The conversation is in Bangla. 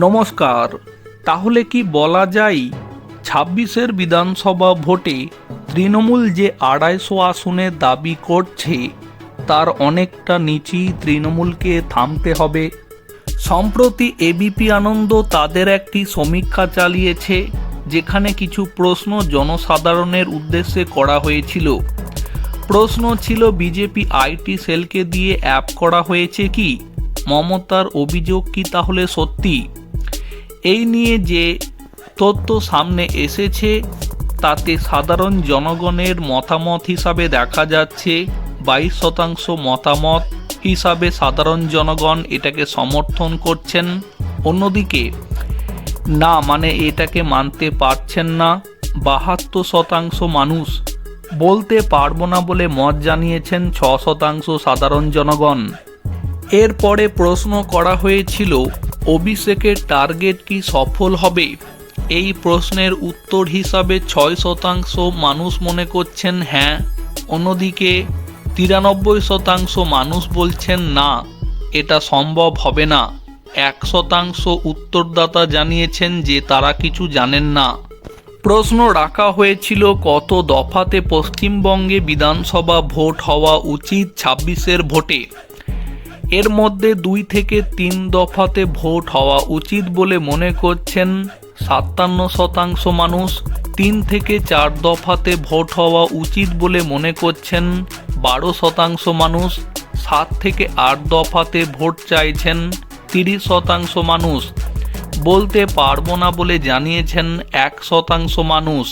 নমস্কার। তাহলে কি বলা যায় ছাব্বিশের বিধানসভা ভোটে তৃণমূল যে আড়াইশো আসনে দাবি করছে, তার অনেকটা নিচেই তৃণমূলকে থামতে হবে। সম্প্রতি এবিপি আনন্দ তাদের একটি সমীক্ষা চালিয়েছে, যেখানে কিছু প্রশ্ন জনসাধারণের উদ্দেশ্যে করা হয়েছিল। প্রশ্ন ছিল, বিজেপি আইটি সেলকে দিয়ে অ্যাপ করা হয়েছে কি? মমতার অভিযোগ কি তাহলে সত্যি? এই নিয়ে যে তথ্য সামনে এসেছে, তাতে সাধারণ জনগণের মতামত হিসাবে দেখা যাচ্ছে। বাইশ শতাংশ মতামত হিসাবে সাধারণ জনগণ এটাকে সমর্থন করছেন। অন্যদিকে, না মানে এটাকে মানতে পারছেন না। বাহাত্তর শতাংশ মানুষ বলতে পারব না বলে মত জানিয়েছেন ছ শতাংশ সাধারণ জনগণ। এরপরে প্রশ্ন করা হয়েছিল অভিষেকের টার্গেট কি সফল হবে? এই প্রশ্নের উত্তর হিসাবে ছয় শতাংশ মানুষ মনে করছেন হ্যাঁ অন্যদিকে তিরানব্বই শতাংশ মানুষ বলছেন না, এটা সম্ভব হবে না। এক শতাংশ উত্তরদাতা জানিয়েছেন যে তারা কিছু জানেন না। প্রশ্ন রাখা হয়েছিল, কত দফাতে পশ্চিমবঙ্গে বিধানসভা ভোট হওয়া উচিত ছাব্বিশের ভোটে? এর মধ্যে দুই থেকে তিন দফাতে ভোট হওয়া উচিত বলে মনে করছেন সাতান্ন শতাংশ মানুষ। তিন থেকে চার দফাতে ভোট হওয়া উচিত বলে মনে করছেন বারো শতাংশ মানুষ। সাত থেকে আট দফাতে ভোট চাইছেন তিরিশ শতাংশ মানুষ। বলতে পারব না বলে জানিয়েছেন এক শতাংশ মানুষ।